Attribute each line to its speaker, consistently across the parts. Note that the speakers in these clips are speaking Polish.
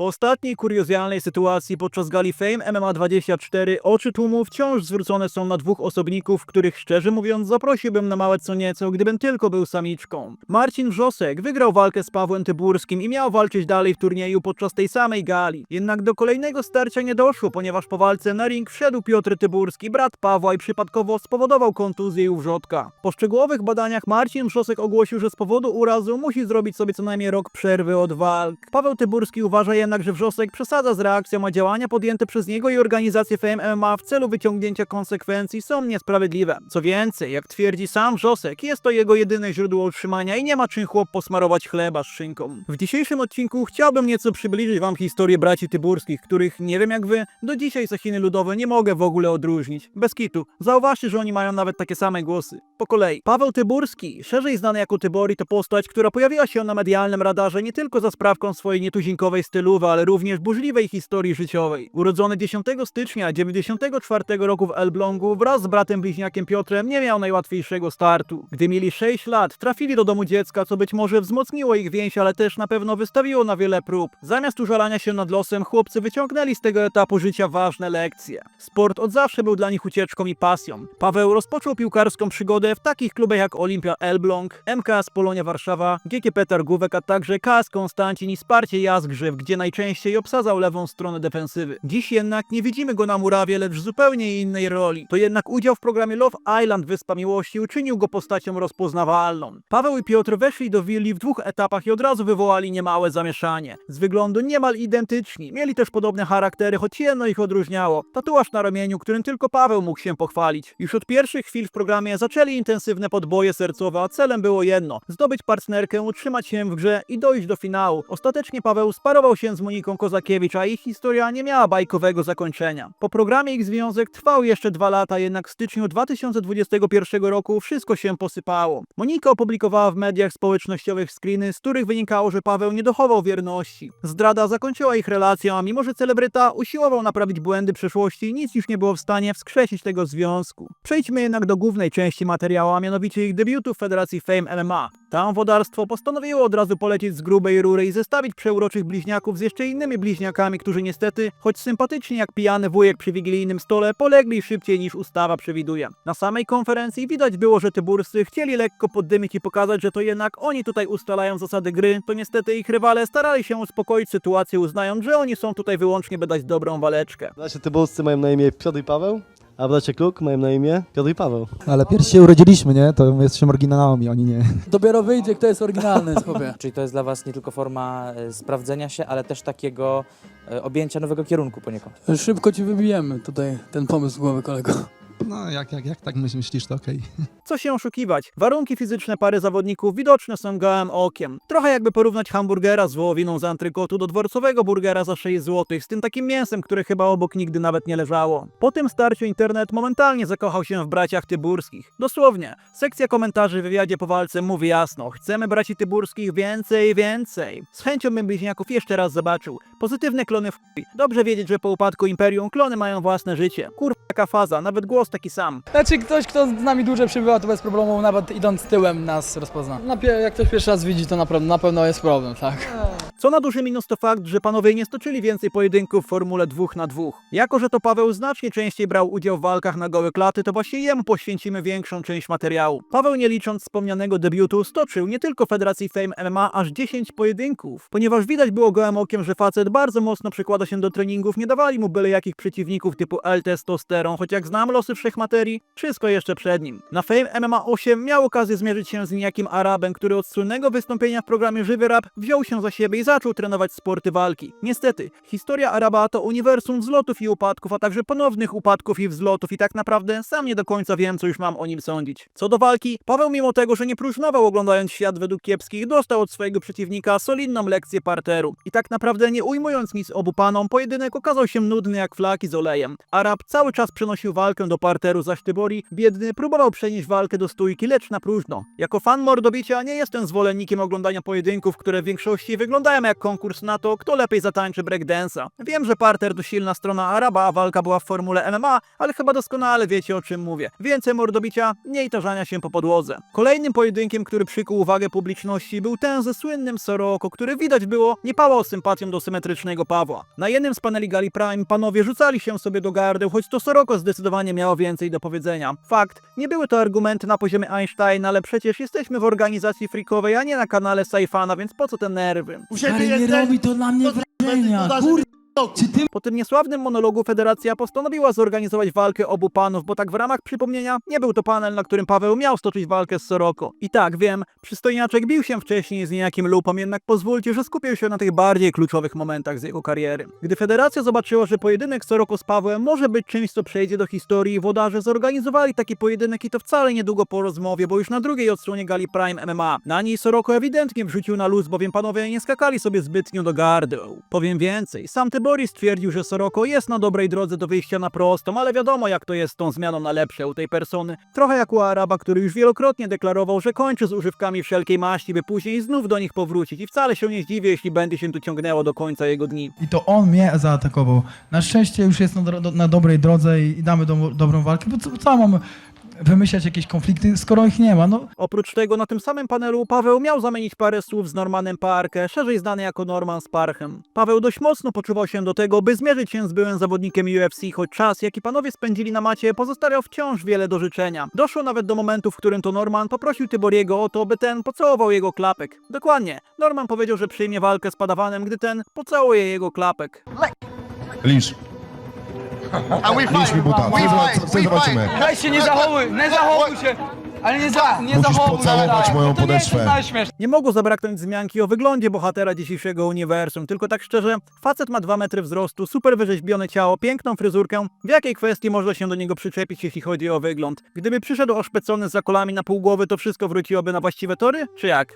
Speaker 1: Po ostatniej kuriozalnej sytuacji podczas gali Fame MMA 24 oczy tłumu wciąż zwrócone są na dwóch osobników, których szczerze mówiąc zaprosiłbym na małe co nieco, gdybym tylko był samiczką. Marcin Wrzosek wygrał walkę z Pawłem Tyburskim i miał walczyć dalej w turnieju podczas tej samej gali. Jednak do kolejnego starcia nie doszło, ponieważ po walce na ring wszedł Piotr Tyburski, brat Pawła i przypadkowo spowodował kontuzję u wrzotka. Po szczegółowych badaniach Marcin Wrzosek ogłosił, że z powodu urazu musi zrobić sobie co najmniej rok przerwy od walk. Paweł Tyburski uważa jednak, że Wrzosek przesadza z reakcją, a działania podjęte przez niego i organizację Fame MMA w celu wyciągnięcia konsekwencji są niesprawiedliwe. Co więcej, jak twierdzi sam Wrzosek, jest to jego jedyne źródło utrzymania i nie ma czym chłop posmarować chleba z szynką. W dzisiejszym odcinku chciałbym nieco przybliżyć wam historię braci Tyburskich, których, nie wiem jak wy, do dzisiaj za Chiny Ludowe nie mogę w ogóle odróżnić. Bez kitu. Zauważcie, że oni mają nawet takie same głosy. Po kolei. Paweł Tyburski, szerzej znany jako Tybori, to postać, która pojawiła się na medialnym radarze nie tylko za sprawką swojej nietuzinkowej stylowy, ale również burzliwej historii życiowej. Urodzony 10 stycznia 94 roku w Elblągu wraz z bratem bliźniakiem Piotrem nie miał najłatwiejszego startu. Gdy mieli 6 lat, trafili do domu dziecka, co być może wzmocniło ich więź, ale też na pewno wystawiło na wiele prób. Zamiast użalania się nad losem, chłopcy wyciągnęli z tego etapu życia ważne lekcje. Sport od zawsze był dla nich ucieczką i pasją. Paweł rozpoczął piłkarską przygodę w takich klubach jak Olimpia Elbląg, MKS Polonia Warszawa, GKP Targówek, a także KS Konstancin i Sparcie Jazgrzew, gdzie najczęściej obsadzał lewą stronę defensywy. Dziś jednak nie widzimy go na murawie, lecz w zupełnie innej roli. To jednak udział w programie Love Island Wyspa Miłości uczynił go postacią rozpoznawalną. Paweł i Piotr weszli do willi w dwóch etapach i od razu wywołali niemałe zamieszanie. Z wyglądu niemal identyczni, mieli też podobne charaktery, choć jedno ich odróżniało. Tatuaż na ramieniu, którym tylko Paweł mógł się pochwalić. Już od pierwszych chwil w programie zaczęli intensywne podboje sercowe, a celem było jedno: zdobyć partnerkę, utrzymać się w grze i dojść do finału. Ostatecznie Paweł sparował się z Moniką Kozakiewicz, a ich historia nie miała bajkowego zakończenia. Po programie ich związek trwał jeszcze dwa lata, jednak w styczniu 2021 roku wszystko się posypało. Monika opublikowała w mediach społecznościowych screeny, z których wynikało, że Paweł nie dochował wierności. Zdrada zakończyła ich relację, a mimo że celebryta usiłował naprawić błędy przeszłości, nic już nie było w stanie wskrzesić tego związku. Przejdźmy jednak do głównej części materiału, a mianowicie ich debiutu w Federacji Fame MMA. Tam wodarstwo postanowiło od razu polecieć z grubej rury i zestawić przeuroczych bliźniaków z jeszcze innymi bliźniakami, którzy niestety, choć sympatycznie jak pijany wujek przy wigilijnym stole, polegli szybciej niż ustawa przewiduje. Na samej konferencji widać było, że Tyburscy chcieli lekko poddymić i pokazać, że to jednak oni tutaj ustalają zasady gry, to niestety ich rywale starali się uspokoić sytuację, uznając, że oni są tutaj wyłącznie by dać dobrą waleczkę.
Speaker 2: Bracia Tybulscy mają na imię Piotr i Paweł, a bracia Kluk mają na imię Piotr i Paweł.
Speaker 3: Ale pierwsi się urodziliśmy, nie? To jesteśmy oryginałami, oni nie.
Speaker 4: Dopiero wyjdzie, kto jest oryginalny, chłopie.
Speaker 5: Czyli to jest dla Was nie tylko forma e, sprawdzenia się, ale też takiego e, objęcia nowego kierunku poniekąd.
Speaker 4: Szybko ci wybijemy tutaj ten pomysł z głowy, kolego.
Speaker 3: No, jak, jak, jak tak myśl- myślisz, to okej.
Speaker 1: Co się oszukiwać? Warunki fizyczne pary zawodników widoczne są gołym okiem. Trochę jakby porównać hamburgera z wołowiną z antrykotu do dworcowego burgera za 6 zł, z tym takim mięsem, które chyba obok nigdy nawet nie leżało. Po tym starciu internet momentalnie zakochał się w braciach Tyburskich. Dosłownie. Sekcja komentarzy w wywiadzie po walce mówi jasno, chcemy braci Tyburskich więcej, więcej. Z chęcią bym bliźniaków jeszcze raz zobaczył. Pozytywne klony w. Dobrze wiedzieć, że po upadku Imperium klony mają własne życie. Kurwa, faza, nawet głos taki sam.
Speaker 4: Znaczy ktoś, kto z nami dłużej przybywa, to bez problemu, nawet idąc tyłem nas rozpozna. Na pie- jak ktoś pierwszy raz widzi, to na, pewno- na pewno jest problem, tak?
Speaker 1: Co na duży minus to fakt, że panowie nie stoczyli więcej pojedynków w formule 2 na 2. Jako, że to Paweł znacznie częściej brał udział w walkach na gołe klaty, to właśnie jemu poświęcimy większą część materiału. Paweł, nie licząc wspomnianego debiutu, stoczył nie tylko Federacji Fame MMA aż 10 pojedynków. Ponieważ widać było gołym okiem, że facet bardzo mocno przykłada się do treningów, nie dawali mu byle jakich przeciwników typu L-testosteron, choć jak znam losy wszechmaterii, wszystko jeszcze przed nim. Na Fame MMA 8 miał okazję zmierzyć się z niejakim Arabem, który od słynnego wystąpienia w programie Żywy Rap wziął się za siebie i zaczął trenować sporty walki. Niestety, historia Araba to uniwersum wzlotów i upadków, a także ponownych upadków i wzlotów i tak naprawdę sam nie do końca wiem, co już mam o nim sądzić. Co do walki, Paweł mimo tego, że nie próżnował oglądając świat według kiepskich, dostał od swojego przeciwnika solidną lekcję parteru. I tak naprawdę nie ujmując nic obu panom, pojedynek okazał się nudny jak flaki z olejem. Arab cały czas przenosił walkę do parteru, zaś Tybori, biedny, próbował przenieść walkę do stójki, lecz na próżno. Jako fan mordobicia nie jestem zwolennikiem oglądania pojedynków, które w większości wyglądają Wyglądałem jak konkurs na to, kto lepiej zatańczy breakdance'a. Wiem, że parter to silna strona Araba, a walka była w formule MMA, ale chyba doskonale wiecie o czym mówię. Więcej mordobicia, mniej tarzania się po podłodze. Kolejnym pojedynkiem, który przykuł uwagę publiczności był ten ze słynnym Soroko, który widać było nie pałał sympatią do symetrycznego Pawła. Na jednym z paneli Gali Prime panowie rzucali się sobie do gardeł, choć to Soroko zdecydowanie miało więcej do powiedzenia. Fakt, nie były to argumenty na poziomie Einsteina, ale przecież jesteśmy w organizacji freakowej, a nie na kanale Saifana, więc po co te nerwy?
Speaker 6: Stary, nie robi to dla mnie wrażenia, ty
Speaker 1: Po tym niesławnym monologu Federacja postanowiła zorganizować walkę obu panów, bo tak w ramach przypomnienia nie był to panel, na którym Paweł miał stoczyć walkę z Soroko. I tak, wiem, przystojniaczek bił się wcześniej z niejakim lupą, jednak pozwólcie, że skupię się na tych bardziej kluczowych momentach z jego kariery. Gdy Federacja zobaczyła, że pojedynek Soroko z Pawłem może być czymś, co przejdzie do historii, wodarze zorganizowali taki pojedynek i to wcale niedługo po rozmowie, bo już na drugiej odsłonie gali Prime MMA. Na niej Soroko ewidentnie wrzucił na luz, bowiem panowie nie skakali sobie zbytnio do gardeł. Powiem więcej, sam Tybori stwierdził, że Soroko jest na dobrej drodze do wyjścia na prostą, ale wiadomo jak to jest z tą zmianą na lepsze u tej persony. Trochę jak u Araba, który już wielokrotnie deklarował, że kończy z używkami wszelkiej maści, by później znów do nich powrócić i wcale się nie zdziwię, jeśli będzie się tu ciągnęło do końca jego dni.
Speaker 6: I to on mnie zaatakował. Na szczęście już jest na, na dobrej drodze i, i damy do, dobrą walkę, bo co, co mam wymyślać jakieś konflikty, skoro ich nie ma, no
Speaker 1: Oprócz tego na tym samym panelu Paweł miał zamienić parę słów z Normanem Parkę, szerzej znany jako Norman Sparchem. Paweł dość mocno poczuwał się do tego, by zmierzyć się z byłym zawodnikiem UFC, choć czas, jaki panowie spędzili na macie, pozostawiał wciąż wiele do życzenia. Doszło nawet do momentu, w którym to Norman poprosił Tyboriego o to, by ten pocałował jego klapek. Dokładnie, Norman powiedział, że przyjmie walkę z padawanem, gdy ten pocałuje jego klapek.
Speaker 7: Lisz. Lisz mi buta. Co, co, co zobaczymy?
Speaker 4: Daj się, nie zachowuj, nie zachowuj się! Ale nie, za, nie
Speaker 7: Musisz
Speaker 4: zachowuj
Speaker 7: pocałować moją
Speaker 4: to nie jest
Speaker 7: podeszwę.
Speaker 1: Nie mogło zabraknąć wzmianki o wyglądzie bohatera dzisiejszego uniwersum, tylko tak szczerze, facet ma 2 metry wzrostu, super wyrzeźbione ciało, piękną fryzurkę. W jakiej kwestii można się do niego przyczepić, jeśli chodzi o wygląd? Gdyby przyszedł oszpecony z zakolami na pół głowy, to wszystko wróciłoby na właściwe tory? Czy jak?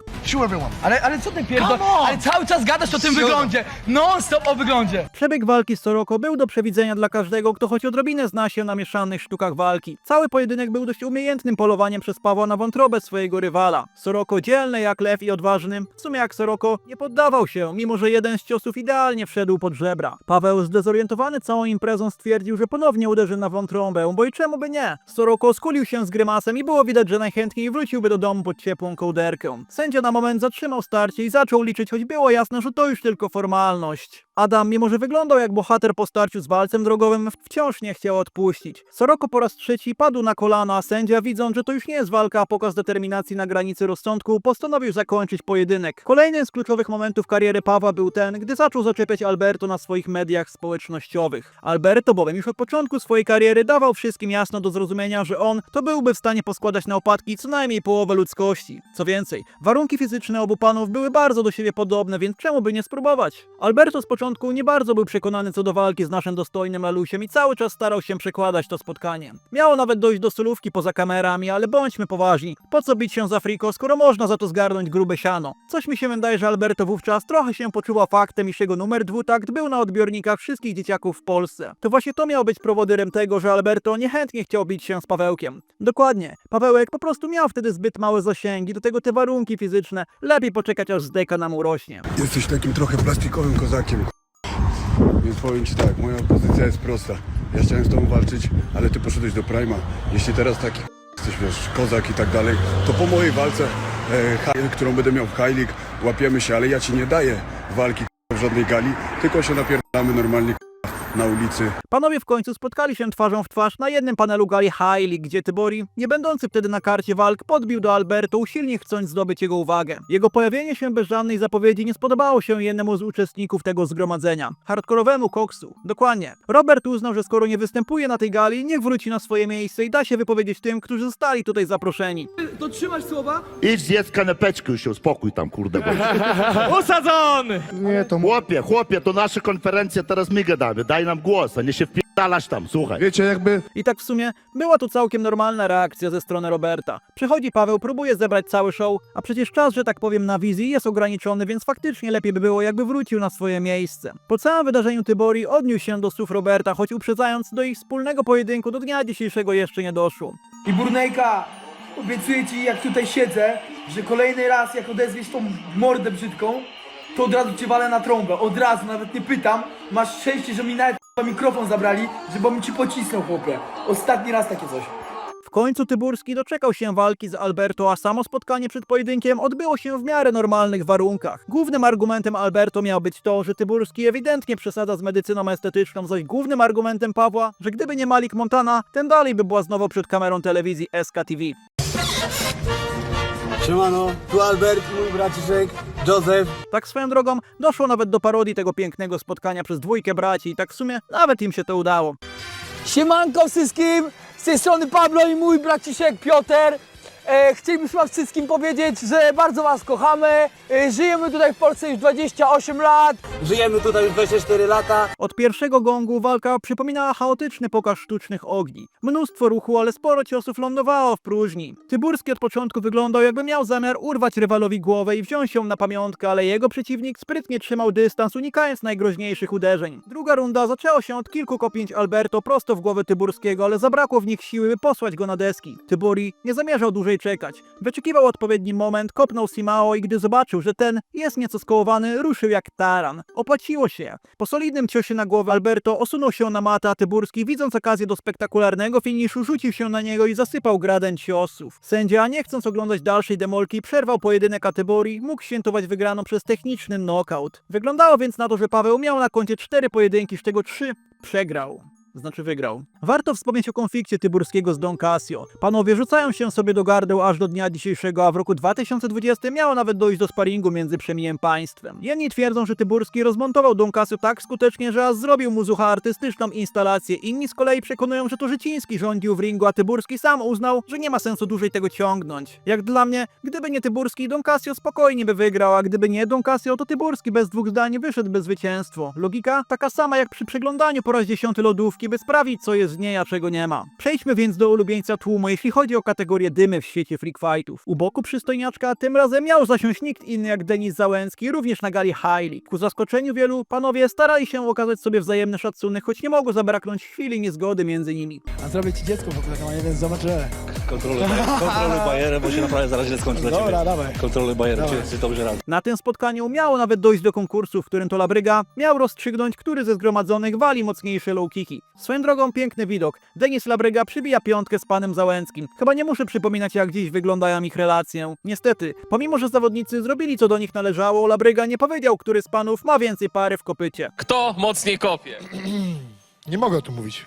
Speaker 4: Ale, ale co ty pierdol... Ale cały czas gadasz o tym wyglądzie! Non stop o wyglądzie!
Speaker 1: Przebieg walki z Soroko był do przewidzenia dla każdego, kto choć odrobinę zna się na mieszanych sztukach walki. Cały pojedynek był dość umiejętnym polowaniem przez Pawła na wątrobę swojego rywala. Soroko dzielny jak lew i odważny, w sumie jak Soroko, nie poddawał się, mimo że jeden z ciosów idealnie wszedł pod żebra. Paweł zdezorientowany całą imprezą stwierdził, że ponownie uderzy na wątrobę, bo i czemu by nie? Soroko skulił się z grymasem i było widać, że najchętniej wróciłby do domu pod ciepłą kołderkę. Sędzia na moment zatrzymał starcie i zaczął liczyć, choć było jasne, że to już tylko formalność. Adam, mimo że wyglądał jak bohater po starciu z walcem drogowym, wciąż nie chciał odpuścić. Soroko po raz trzeci padł na kolana, a sędzia, widząc, że to już nie jest walka, a pokaz determinacji na granicy rozsądku, postanowił zakończyć pojedynek. Kolejnym z kluczowych momentów kariery Pawła był ten, gdy zaczął zaczepiać Alberto na swoich mediach społecznościowych. Alberto bowiem już od początku swojej kariery dawał wszystkim jasno do zrozumienia, że on to byłby w stanie poskładać na opadki co najmniej połowę ludzkości. Co więcej, warunki fizyczne obu panów były bardzo do siebie podobne, więc czemu by nie spróbować? Alberto z początku nie bardzo był przekonany co do walki z naszym dostojnym Lalusiem i cały czas starał się przekładać to spotkanie. Miało nawet dojść do solówki poza kamerami, ale bądźmy poważni. Po co bić się za friko, skoro można za to zgarnąć grube siano? Coś mi się wydaje, że Alberto wówczas trochę się poczuwał faktem, iż jego numer dwutakt był na odbiornikach wszystkich dzieciaków w Polsce. To właśnie to miało być prowodyrem tego, że Alberto niechętnie chciał bić się z Pawełkiem. Dokładnie. Pawełek po prostu miał wtedy zbyt małe zasięgi, do tego te warunki fizyczne. Lepiej poczekać aż zdeka nam urośnie.
Speaker 8: Jesteś takim trochę plastikowym kozakiem. Więc powiem ci tak, moja pozycja jest prosta. Ja chciałem z tobą walczyć, ale ty poszedłeś do Prima. Jeśli teraz taki jesteś wiesz, kozak i tak dalej, to po mojej walce, e, którą będę miał w League, łapiemy się, ale ja ci nie daję walki w żadnej gali, tylko się napierdamy normalnie na ulicy.
Speaker 1: Panowie w końcu spotkali się twarzą w twarz na jednym panelu gali Hailey, gdzie Tybori, nie będący wtedy na karcie walk, podbił do Alberto, usilnie chcąc zdobyć jego uwagę. Jego pojawienie się bez żadnej zapowiedzi nie spodobało się jednemu z uczestników tego zgromadzenia, hardkorowemu koksu. Dokładnie. Robert uznał, że skoro nie występuje na tej gali, niech wróci na swoje miejsce i da się wypowiedzieć tym, którzy zostali tutaj zaproszeni.
Speaker 4: To trzymasz słowa?
Speaker 9: Idź zjedz kanapeczkę już się uspokój tam, kurde. Bo...
Speaker 7: Nie, to.
Speaker 9: Chłopie, chłopie, to nasza konferencja, teraz my gadamy. Daj nam głos, a nie się wpierdalasz tam, słuchaj.
Speaker 7: Wiecie, jakby...
Speaker 1: I tak w sumie była to całkiem normalna reakcja ze strony Roberta. Przychodzi Paweł, próbuje zebrać cały show, a przecież czas, że tak powiem, na wizji jest ograniczony, więc faktycznie lepiej by było, jakby wrócił na swoje miejsce. Po całym wydarzeniu Tybori odniósł się do słów Roberta, choć uprzedzając, do ich wspólnego pojedynku do dnia dzisiejszego jeszcze nie doszło.
Speaker 10: I Burnejka, obiecuję ci jak tutaj siedzę, że kolejny raz jak odezwiesz tą mordę brzydką,
Speaker 4: to od razu cię walę na trąbę. Od razu, nawet nie pytam. Masz szczęście, że mi nawet k***a, mikrofon zabrali, żeby mi ci pocisnął, chłopie. Ostatni raz takie coś.
Speaker 1: W końcu Tyburski doczekał się walki z Alberto, a samo spotkanie przed pojedynkiem odbyło się w miarę normalnych warunkach. Głównym argumentem Alberto miał być to, że Tyburski ewidentnie przesadza z medycyną estetyczną, zaś głównym argumentem Pawła, że gdyby nie Malik Montana, ten dalej by błaznował przed kamerą telewizji SKTV.
Speaker 2: Siemano, tu Albert, mój braciszek, Joseph.
Speaker 1: Tak swoją drogą doszło nawet do parodii tego pięknego spotkania przez dwójkę braci i tak w sumie nawet im się to udało.
Speaker 4: Siemanko wszystkim! Z tej strony Pablo i mój braciszek Piotr. E, chcielibyśmy wam wszystkim powiedzieć, że bardzo was kochamy. E, żyjemy tutaj w Polsce już 28 lat.
Speaker 2: Żyjemy tutaj już 24 lata.
Speaker 1: Od pierwszego gongu walka przypominała chaotyczny pokaz sztucznych ogni. Mnóstwo ruchu, ale sporo ciosów lądowało w próżni. Tyburski od początku wyglądał jakby miał zamiar urwać rywalowi głowę i wziąć ją na pamiątkę, ale jego przeciwnik sprytnie trzymał dystans, unikając najgroźniejszych uderzeń. Druga runda zaczęła się od kilku kopięć Alberto prosto w głowę Tyburskiego, ale zabrakło w nich siły, by posłać go na deski. Tyburi nie zamierzał dłużej czekać. Wyczekiwał odpowiedni moment, kopnął Simao i gdy zobaczył, że ten jest nieco skołowany, ruszył jak taran. Opłaciło się. Po solidnym ciosie na głowę Alberto osunął się na mata, Tyburski, widząc okazję do spektakularnego finiszu, rzucił się na niego i zasypał gradem ciosów. Sędzia, nie chcąc oglądać dalszej demolki, przerwał pojedynek, Tyburi mógł świętować wygraną przez techniczny knockout. Wyglądało więc na to, że Paweł miał na koncie cztery pojedynki, z czego trzy przegrał. Znaczy wygrał. Warto wspomnieć o konflikcie Tyburskiego z Don Casio. Panowie rzucają się sobie do gardeł aż do dnia dzisiejszego, a w roku 2020 miało nawet dojść do sparingu między przemijem państwem. Jedni twierdzą, że Tyburski rozmontował Don Casio tak skutecznie, że aż zrobił mu z artystyczną instalację. Inni z kolei przekonują, że to Życiński rządził w ringu, a Tyburski sam uznał, że nie ma sensu dłużej tego ciągnąć. Jak dla mnie, gdyby nie Tyburski, Don Casio spokojnie by wygrał, a gdyby nie Don Casio, to Tyburski bez dwóch zdań wyszedłby zwycięstwo. Logika taka sama jak przy przeglądaniu po raz dziesiąty lodówki, by sprawdzić co jest w niej, a czego nie ma. Przejdźmy więc do ulubieńca tłumu, jeśli chodzi o kategorię dymy w świecie freak fightów. U boku przystojniaczka tym razem miał zasiąść nikt inny jak Denis Załęcki, również na gali Hailey. Ku zaskoczeniu wielu, panowie starali się okazać sobie wzajemny szacunek, choć nie mogło zabraknąć chwili niezgody między nimi.
Speaker 4: A zrobię ci dziecko w ogóle, no nie wiem, zobaczymy.
Speaker 10: Kontroluj, kontroluj bajerę, bo się naprawdę zaraz źle skończy dla ciebie.
Speaker 4: Dobra, dawaj.
Speaker 10: Kontroluj bajerę,
Speaker 4: Dawaj.
Speaker 10: czy, czy dobrze radzę.
Speaker 1: Na tym spotkaniu miało nawet dojść do konkursu, w którym to Labryga miał rozstrzygnąć, który ze zgromadzonych wali mocniejsze low kicki. Swoją drogą piękny widok. Denis Labryga przybija piątkę z panem Załęckim. Chyba nie muszę przypominać jak dziś wyglądają ich relacje. Niestety, pomimo że zawodnicy zrobili co do nich należało, Labryga nie powiedział, który z panów ma więcej pary w kopycie.
Speaker 11: Kto mocniej kopie?
Speaker 7: Nie mogę o tym mówić.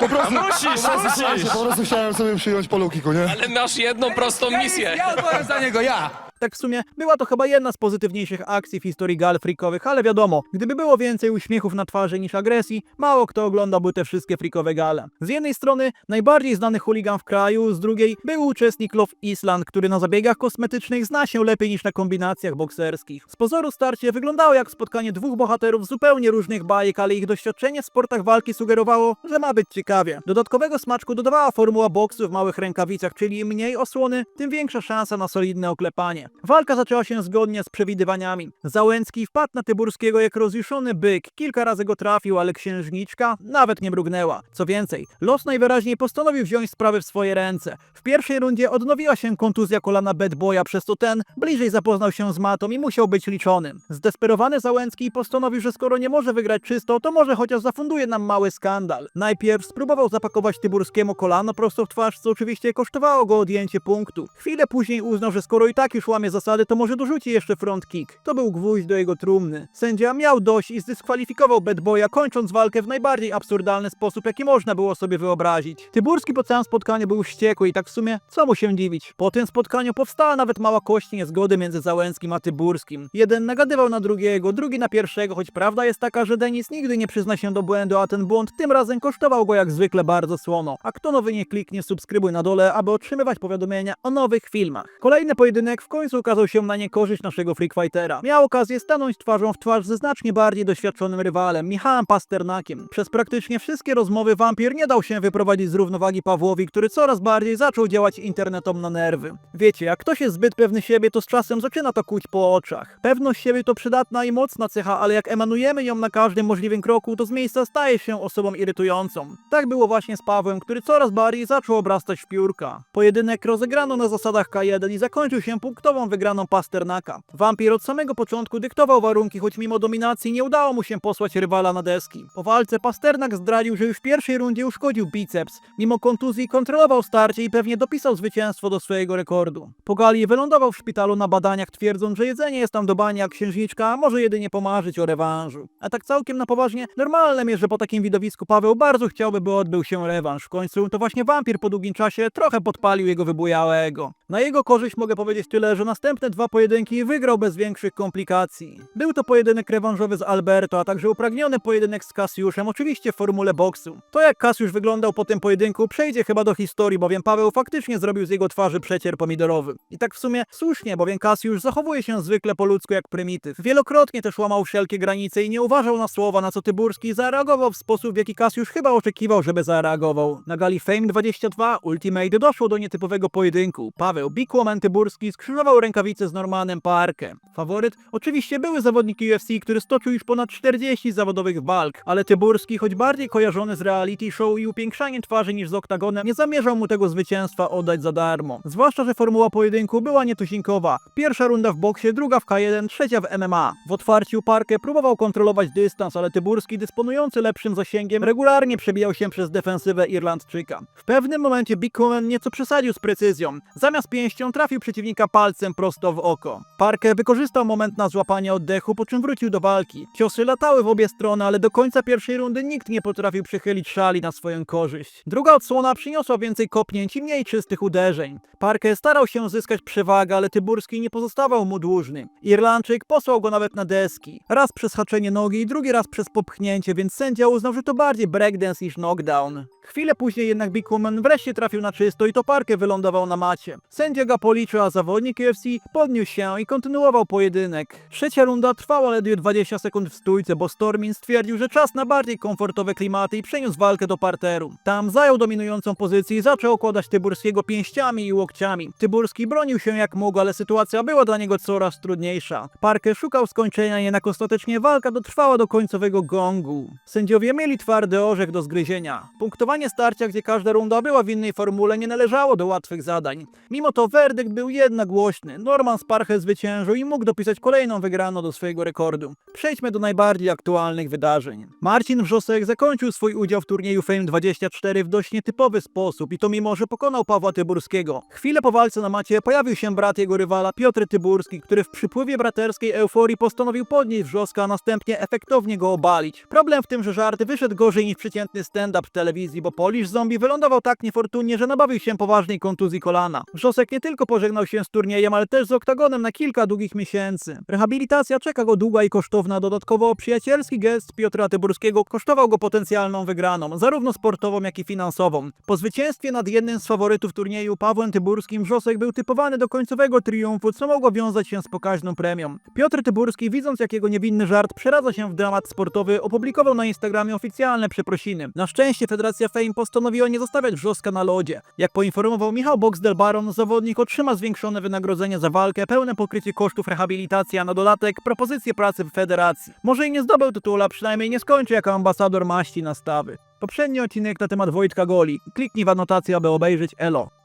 Speaker 7: Po prostu,
Speaker 11: Musisz, musisz!
Speaker 7: po prostu chciałem sobie przyjąć po logiku, nie?
Speaker 11: Ale masz jedną prostą misję.
Speaker 4: Ja odpowiem za niego, ja!
Speaker 1: Tak w sumie była to chyba jedna z pozytywniejszych akcji w historii gal freakowych, ale wiadomo, gdyby było więcej uśmiechów na twarzy niż agresji, mało kto oglądałby te wszystkie freakowe gale. Z jednej strony najbardziej znany chuligan w kraju, z drugiej był uczestnik Love Island, który na zabiegach kosmetycznych zna się lepiej niż na kombinacjach bokserskich. Z pozoru starcie wyglądało jak spotkanie dwóch bohaterów zupełnie różnych bajek, ale ich doświadczenie w sportach walki sugerowało, że ma być ciekawie. Dodatkowego smaczku dodawała formuła boksu w małych rękawicach, czyli im mniej osłony, tym większa szansa na solidne oklepanie. Walka zaczęła się zgodnie z przewidywaniami. Załęcki wpadł na Tyburskiego jak rozjuszony byk, kilka razy go trafił, ale księżniczka nawet nie mrugnęła. Co więcej, los najwyraźniej postanowił wziąć sprawy w swoje ręce. W pierwszej rundzie odnowiła się kontuzja kolana Bad Boya, przez co ten bliżej zapoznał się z matą i musiał być liczony. Zdesperowany Załęcki postanowił, że skoro nie może wygrać czysto, to może chociaż zafunduje nam mały skandal. Najpierw spróbował zapakować Tyburskiemu kolano prosto w twarz, co oczywiście kosztowało go odjęcie punktu. Chwilę później uznał, że skoro i tak już łamie zasady, to może dorzuci jeszcze front kick. To był gwóźdź do jego trumny. Sędzia miał dość i zdyskwalifikował Bad Boya, kończąc walkę w najbardziej absurdalny sposób, jaki można było sobie wyobrazić. Tyburski po całym spotkaniu był wściekły i tak w sumie co mu się dziwić. Po tym spotkaniu powstała nawet mała kość niezgody między Załęckim a Tyburskim. Jeden nagadywał na drugiego, drugi na pierwszego, choć prawda jest taka, że Denis nigdy nie przyzna się do błędu, a ten błąd tym razem kosztował go jak zwykle bardzo słono. A kto nowy nie kliknie, subskrybuj na dole, aby otrzymywać powiadomienia o nowych filmach. Kolejny pojedynek w końcu okazał się na niekorzyść naszego Freak Fightera. Miał okazję stanąć twarzą w twarz ze znacznie bardziej doświadczonym rywalem, Michałem Pasternakiem. Przez praktycznie wszystkie rozmowy wampir nie dał się wyprowadzić z równowagi Pawłowi, który coraz bardziej zaczął działać internetom na nerwy. Wiecie, jak ktoś jest zbyt pewny siebie, to z czasem zaczyna to kuć po oczach. Pewność siebie to przydatna i mocna cecha, ale jak emanujemy ją na każdym możliwym kroku, to z miejsca staje się osobą irytującą. Tak było właśnie z Pawłem, który coraz bardziej zaczął obrastać w piórka. Pojedynek rozegrano na zasadach K1 i zakończył się punktową wygraną Pasternaka. Wampir od samego początku dyktował warunki, choć mimo dominacji nie udało mu się posłać rywala na deski. Po walce Pasternak zdradził, że już w pierwszej rundzie uszkodził biceps. Mimo kontuzji kontrolował starcie i pewnie dopisał zwycięstwo do swojego rekordu. Po gali wylądował w szpitalu na badaniach, twierdząc, że jedzenie jest tam do bani jak księżniczka, a może jedynie pomarzyć o rewanżu. A tak całkiem na poważnie, normalne jest, że po takim widowisku Paweł bardzo chciałby, by odbył się rewanż. W końcu to właśnie wampir po długim czasie trochę podpalił jego wybujałego. Na jego korzyść mogę powiedzieć tyle, że następne dwa pojedynki wygrał bez większych komplikacji. Był to pojedynek rewanżowy z Alberto, a także upragniony pojedynek z Kasiuszem, oczywiście w formule boksu. To jak Kasiusz wyglądał po tym pojedynku przejdzie chyba do historii, bowiem Paweł faktycznie zrobił z jego twarzy przecier pomidorowy. I tak w sumie słusznie, bowiem Kasiusz zachowuje się zwykle po ludzku jak prymityw. Wielokrotnie też łamał wszelkie granice i nie uważał na słowa, na co Tyburski zareagował w sposób, w jaki Kasiusz chyba oczekiwał, żeby zareagował. Na gali Fame 22 Ultimate doszło do nietypowego pojedynku. Paweł Big Woman Tyburski skrzyżował rękawice z Normanem Parkę. Faworyt oczywiście były zawodniki UFC, który stoczył już ponad 40 zawodowych walk, ale Tyburski, choć bardziej kojarzony z reality show i upiększaniem twarzy niż z oktagonem, nie zamierzał mu tego zwycięstwa oddać za darmo. Zwłaszcza, że formuła pojedynku była nietuzinkowa. Pierwsza runda w boksie, druga w K1, trzecia w MMA. W otwarciu Parkę próbował kontrolować dystans, ale Tyburski, dysponujący lepszym zasięgiem, regularnie przebijał się przez defensywę Irlandczyka. W pewnym momencie Big Woman nieco przesadził z precyzją. Zamiast pięścią trafił przeciwnika palcem prosto w oko. Parker wykorzystał moment na złapanie oddechu, po czym wrócił do walki. Ciosy latały w obie strony, ale do końca pierwszej rundy nikt nie potrafił przychylić szali na swoją korzyść. Druga odsłona przyniosła więcej kopnięć i mniej czystych uderzeń. Parker starał się zyskać przewagę, ale Tyburski nie pozostawał mu dłużny. Irlandczyk posłał go nawet na deski. Raz przez haczenie nogi, drugi raz przez popchnięcie, więc sędzia uznał, że to bardziej breakdance niż knockdown. Chwilę później jednak Big wreszcie trafił na czysto i to Parker wylądował na macie. Sędzia go policzył, a zawodnik UFC podniósł się i kontynuował pojedynek. Trzecia runda trwała ledwie 20 sekund w stójce, bo Stormin stwierdził, że czas na bardziej komfortowe klimaty i przeniósł walkę do parteru. Tam zajął dominującą pozycję i zaczął okładać Tyburskiego pięściami i łokciami. Tyburski bronił się jak mógł, ale sytuacja była dla niego coraz trudniejsza. Parker szukał skończenia, jednak ostatecznie walka dotrwała do końcowego gongu. Sędziowie mieli twardy orzech do zgryzienia. Punktowanie starcia, gdzie każda runda była w innej formule, nie należało do łatwych zadań. Mimo to werdykt był jednogłośny. Norman Sparche zwyciężył i mógł dopisać kolejną wygraną do swojego rekordu. Przejdźmy do najbardziej aktualnych wydarzeń. Marcin Wrzosek zakończył swój udział w turnieju Fame 24 w dość nietypowy sposób i to mimo, że pokonał Pawła Tyburskiego. Chwilę po walce na macie pojawił się brat jego rywala Piotr Tyburski, który w przypływie braterskiej euforii postanowił podnieść Wrzoska, a następnie efektownie go obalić. Problem w tym, że żart wyszedł gorzej niż przeciętny stand-up w telewizji, bo Polish Zombie wylądował tak niefortunnie, że nabawił się poważnej kontuzji kolana. Wrzosek nie tylko pożegnał się z turniejem, ale też z oktagonem na kilka długich miesięcy. Rehabilitacja czeka go długa i kosztowna. Dodatkowo przyjacielski gest Piotra Tyburskiego kosztował go potencjalną wygraną, zarówno sportową, jak i finansową. Po zwycięstwie nad jednym z faworytów turnieju, Pawłem Tyburskim, Wrzosek był typowany do końcowego triumfu, co mogło wiązać się z pokaźną premią. Piotr Tyburski, widząc jak jego niewinny żart przeradza się w dramat sportowy, opublikował na Instagramie oficjalne przeprosiny. Na szczęście Federacja Fame postanowiła nie zostawiać Wrzoska na lodzie. Jak poinformował Michał Boxdel Baron, zawodnik otrzyma zwiększone wynagrodzenie za walkę, pełne pokrycie kosztów rehabilitacji, a na dodatek propozycję pracy w federacji. Może i nie zdobył tytułu, a przynajmniej nie skończy jako ambasador maści na stawy. Poprzedni odcinek na temat Wojtka Goli. Kliknij w anotację, aby obejrzeć Elo.